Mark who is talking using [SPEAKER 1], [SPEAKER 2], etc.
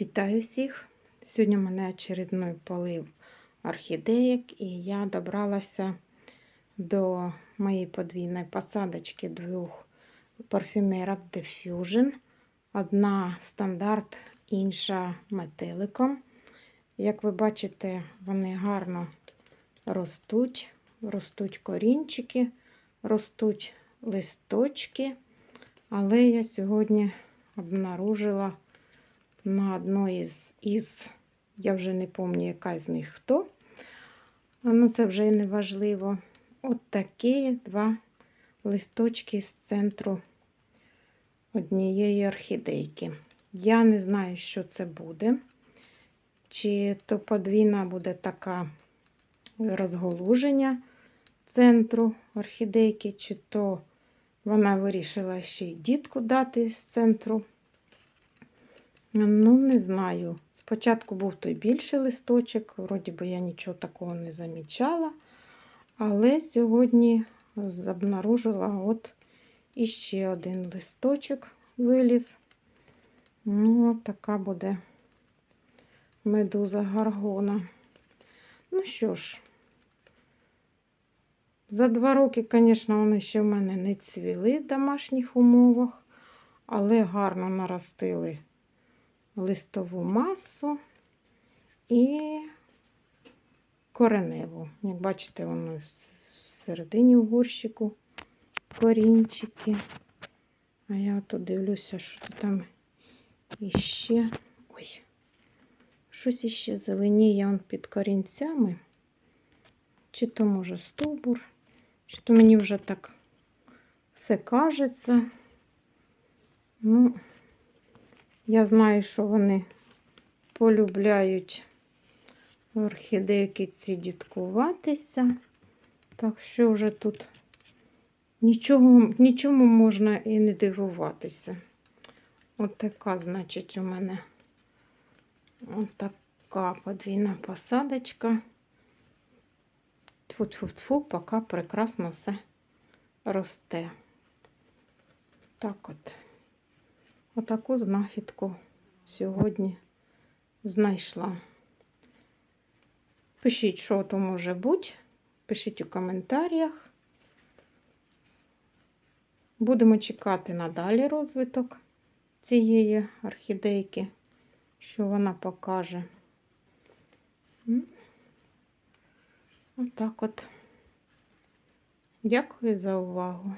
[SPEAKER 1] Вітаю всіх! Сьогодні у мене очередний полив орхідеїк, і я добралася до моєї подвійної посадочки двох парфюмерок Diffusion. Одна стандарт, інша метеликом. Як ви бачите, вони гарно ростуть, ростуть корінчики, ростуть листочки. Але я сьогодні обнаружила на одной із, із я вже не пам'ятаю, яка з них хто. Ну, це вже і не важливо. От такі два листочки з центру однієї орхідейки. Я не знаю, що це буде. Чи то подвійна буде така розголуження центру орхідейки, чи то вона вирішила ще й дітку дати з центру. Ну, не знаю. Спочатку був той більший листочок, вроді би я нічого такого не замічала. Але сьогодні обнаружила от іще один листочок виліз. Ну, така буде медуза гаргона. Ну що ж, за два роки, звісно, вони ще в мене не цвіли в домашніх умовах, але гарно наростили листову масу і кореневу. Як бачите, воно всередині в горщику корінчики. А я тут дивлюся, що там іще. Ой, щось іще зеленіє он під корінцями. Чи то, може, стовбур, чи то мені вже так все кажеться. Ну, я знаю, що вони полюбляють орхідейки ці діткуватися. Так що вже тут нічого, нічому можна і не дивуватися. От така, значить, у мене от така подвійна посадочка. Тфу-тфу-тфу, поки прекрасно все росте. Так от. Отаку знахідку сьогодні знайшла. Пишіть, що то може бути. Пишіть у коментарях. Будемо чекати надалі розвиток цієї орхідейки, що вона покаже. Отак от. Дякую за увагу.